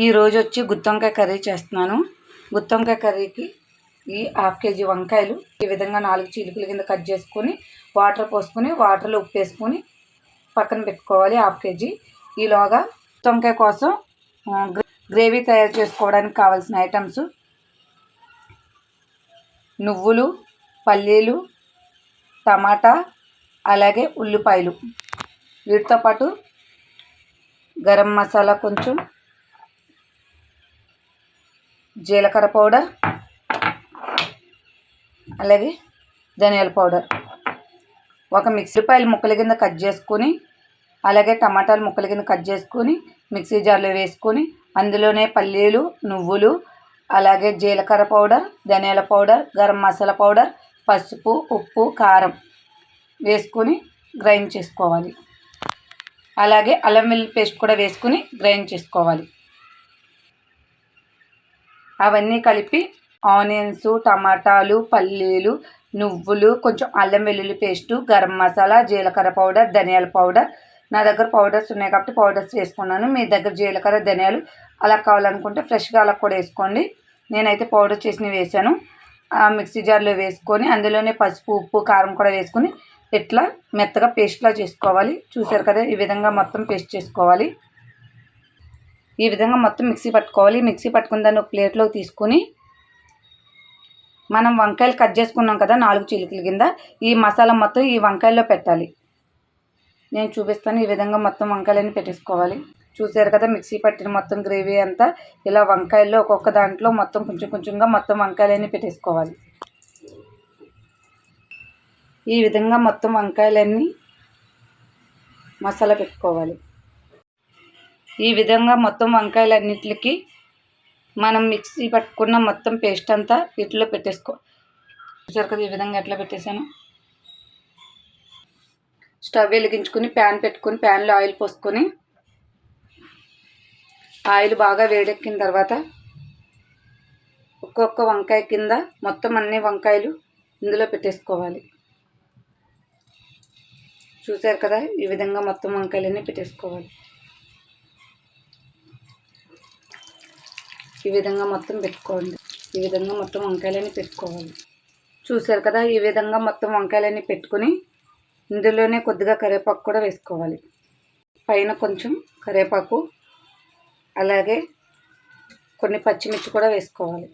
ఈరోజు వచ్చి గుత్తొంకాయ కర్రీ చేస్తున్నాను. గుత్తొంకాయ కర్రీకి ఈ హాఫ్ కేజీ వంకాయలు ఈ విధంగా నాలుగు చీలికల కింద కట్ చేసుకొని వాటర్ పోసుకొని వాటర్లో ఉప్పు వేసుకొని పక్కన పెట్టుకోవాలి హాఫ్ కేజీ. ఈలోగా గుత్తొంకాయ కోసం గ్రేవీ తయారు చేసుకోవడానికి కావాల్సిన ఐటమ్స్ నువ్వులు పల్లీలు టమాటా అలాగే ఉల్లిపాయలు. వీటితో పాటు గరం మసాలా కొంచెం జీలకర్ర పౌడర్ అలాగే ధనియాల పౌడర్. ఒక మిక్సీ పాయలు ముక్కల కింద కట్ చేసుకొని అలాగే టమాటాలు ముక్కల కింద కట్ చేసుకొని మిక్సీ జార్లో వేసుకొని అందులోనే పల్లీలు నువ్వులు అలాగే జీలకర్ర పౌడర్ ధనియాల పౌడర్ గరం మసాలా పౌడర్ పసుపు ఉప్పు కారం వేసుకొని గ్రైండ్ చేసుకోవాలి. అలాగే అల్లం వెల్లుల్లి పేస్ట్ కూడా వేసుకొని గ్రైండ్ చేసుకోవాలి. అవన్నీ కలిపి ఆనియన్స్ టమాటాలు పల్లీలు నువ్వులు కొంచెం అల్లం వెల్లుల్లి పేస్టు గరం మసాలా జీలకర్ర పౌడర్ ధనియాల పౌడర్. నా దగ్గర పౌడర్స్ ఉన్నాయి కాబట్టి పౌడర్స్ వేసుకున్నాను. మీ దగ్గర జీలకర్ర ధనియాలు అలా కావాలనుకుంటే ఫ్రెష్గా అలా కూడా వేసుకోండి. నేనైతే పౌడర్ చేసినవి వేసాను ఆ మిక్సీ జార్లో వేసుకొని అందులోనే పసుపు ఉప్పు కారం కూడా వేసుకొని ఇట్లా మెత్తగా పేస్ట్లా చేసుకోవాలి. చూసారు కదా ఈ విధంగా మొత్తం పేస్ట్ చేసుకోవాలి. ఈ విధంగా మొత్తం మిక్సీ పట్టుకోవాలి. మిక్సీ పట్టుకున్న దాన్ని ఒక ప్లేట్లోకి తీసుకొని మనం వంకాయలు కట్ చేసుకున్నాం కదా నాలుగు చిలుకల కింద. ఈ మసాలా మొత్తం ఈ వంకాయల్లో పెట్టాలి. నేను చూపిస్తాను ఈ విధంగా మొత్తం వంకాయలన్నీ పెట్టేసుకోవాలి. చూసారు కదా మిక్సీ పట్టిన మొత్తం గ్రేవీ అంతా ఇలా వంకాయల్లో ఒక్కొక్క దాంట్లో మొత్తం కొంచెం కొంచెంగా మొత్తం వంకాయలన్నీ పెట్టేసుకోవాలి. ఈ విధంగా మొత్తం వంకాయలన్నీ మసాలా పెట్టుకోవాలి. ఈ విధంగా మొత్తం వంకాయలన్నిటికి మనం మిక్సీ పట్టుకున్న మొత్తం పేస్ట్ అంతా వీటిలో పెట్టేసుకో చూసారు కదా ఈ విధంగా ఎట్లా పెట్టేశాను? స్టవ్ వెలిగించుకొని ప్యాన్ పెట్టుకొని ప్యాన్లో ఆయిల్ పోసుకొని ఆయిల్ బాగా వేడెక్కిన తర్వాత ఒక్కొక్క వంకాయ కింద మొత్తం అన్ని వంకాయలు ఇందులో పెట్టేసుకోవాలి. చూసారు కదా ఈ విధంగా మొత్తం వంకాయలన్నీ పెట్టేసుకోవాలి. ఈ విధంగా మొత్తం పెట్టుకోండి ఈ విధంగా మొత్తం వంకాయలన్నీ పెట్టుకోవాలి. చూసారు కదా ఈ విధంగా మొత్తం వంకాయలన్నీ పెట్టుకొని ఇందులోనే కొద్దిగా కరివేపాకు కూడా వేసుకోవాలి. పైన కొంచెం కరివేపాకు అలాగే కొన్ని పచ్చిమిర్చి కూడా వేసుకోవాలి.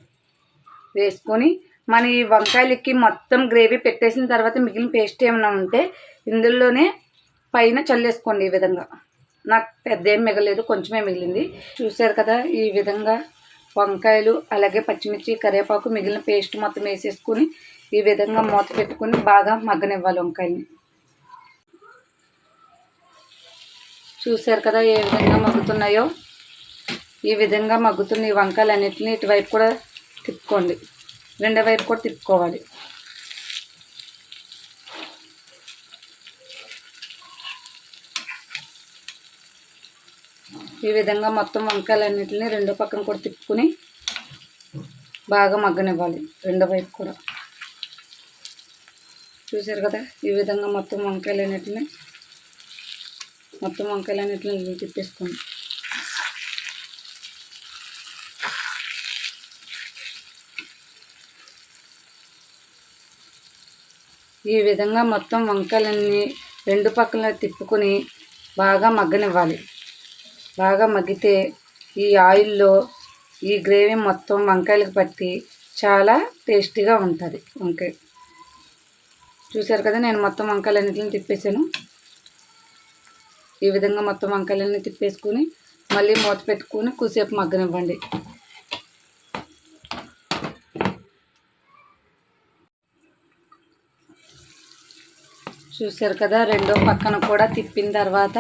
వేసుకొని మన ఈ వంకాయలకి మొత్తం గ్రేవీ పెట్టేసిన తర్వాత మిగిలిన పేస్ట్ ఏమైనా ఉంటే ఇందులోనే పైన చల్లేసుకోండి ఈ విధంగా. నాకు పెద్ద ఏం మిగలేదు కొంచెమే మిగిలింది. చూసారు కదా ఈ విధంగా వంకాయలు అలాగే పచ్చిమిర్చి కరివేపాకు మిగిలిన పేస్ట్ మొత్తం వేసేసుకుని ఈ విధంగా మూత పెట్టుకుని బాగా మగ్గనివ్వాలి వంకాయని. చూసారు కదా ఏ విధంగా మగ్గుతున్నాయో? ఈ విధంగా మగ్గుతున్న ఈ వంకాయలు అన్నిటిని ఇటువైపు కూడా తిప్పుకోండి. రెండో వైపు కూడా తిప్పుకోవాలి. ఈ విధంగా మొత్తం వంకాయలన్నింటినీ రెండో పక్కన కూడా తిప్పుకుని బాగా మగ్గనివ్వాలి రెండో వైపు కూడా. చూసారు కదా ఈ విధంగా మొత్తం వంకాయలన్నింటినీ మొత్తం వంకాయలన్నింటినీ తిప్పేసుకోండి. ఈ విధంగా మొత్తం వంకాయలన్నీ రెండు పక్కల తిప్పుకొని బాగా మగ్గనివ్వాలి. బాగా మగ్గితే ఈ ఆయిల్లో ఈ గ్రేవీ మొత్తం వంకాయలకు పట్టి చాలా టేస్టీగా ఉంటుంది. వంకాయ. చూసారు కదా నేను మొత్తం వంకాయలన్నింటిని తిప్పేసాను ఈ విధంగా మొత్తం వంకాయలన్నీ తిప్పేసుకొని మళ్ళీ మూత పెట్టుకొని కూసేపు మగ్గనివ్వండి. చూసారు కదా రెండో పక్కన కూడా తిప్పిన తర్వాత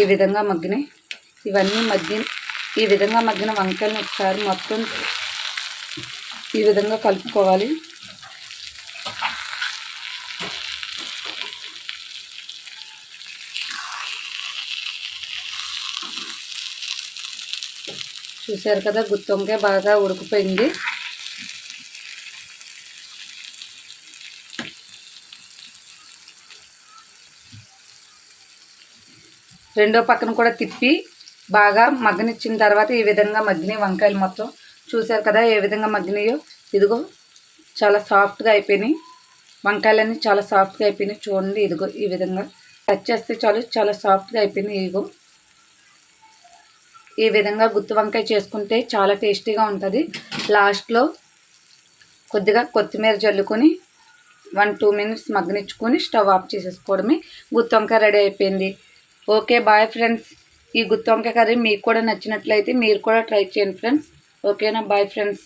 ఈ విధంగా మగ్గినాయి. ఇవన్నీ మగ్గి ఈ విధంగా మగ్గిన వంకాయలను ఒకసారి మొత్తం ఈ విధంగా కలుపుకోవాలి. చూశారు కదా గుత్తొంకాయ బాగా ఉడికిపోయింది. రెండో పక్కన కూడా తిప్పి బాగా మగ్గనిచ్చిన తర్వాత ఈ విధంగా మగ్గినాయి వంకాయలు మొత్తం. చూశారు కదా ఏ విధంగా మగ్గినాయో? ఇదిగో చాలా సాఫ్ట్గా అయిపోయినాయి. వంకాయలన్నీ చాలా సాఫ్ట్గా అయిపోయినాయి. చూడండి ఇదిగో ఈ విధంగా టచ్ చేస్తే చాలు చాలా సాఫ్ట్గా అయిపోయినాయి. ఇదిగో ఈ విధంగా గుత్తి వంకాయ చేసుకుంటే చాలా టేస్టీగా ఉంటుంది. లాస్ట్లో కొద్దిగా కొత్తిమీర జల్లుకొని వన్ టూ మినిట్స్ మగ్గనిచ్చుకొని స్టవ్ ఆఫ్ చేసేసుకోవడమే. గుత్తి వంకాయ రెడీ అయిపోయింది. Okay bye friends. ఈ గుత్తి వంకాయ కర్రీ మీకు కూడా నచ్చినట్లయితే మీరు కూడా ట్రై చేయండి ఫ్రెండ్స్. ఓకేనా? Bye friends.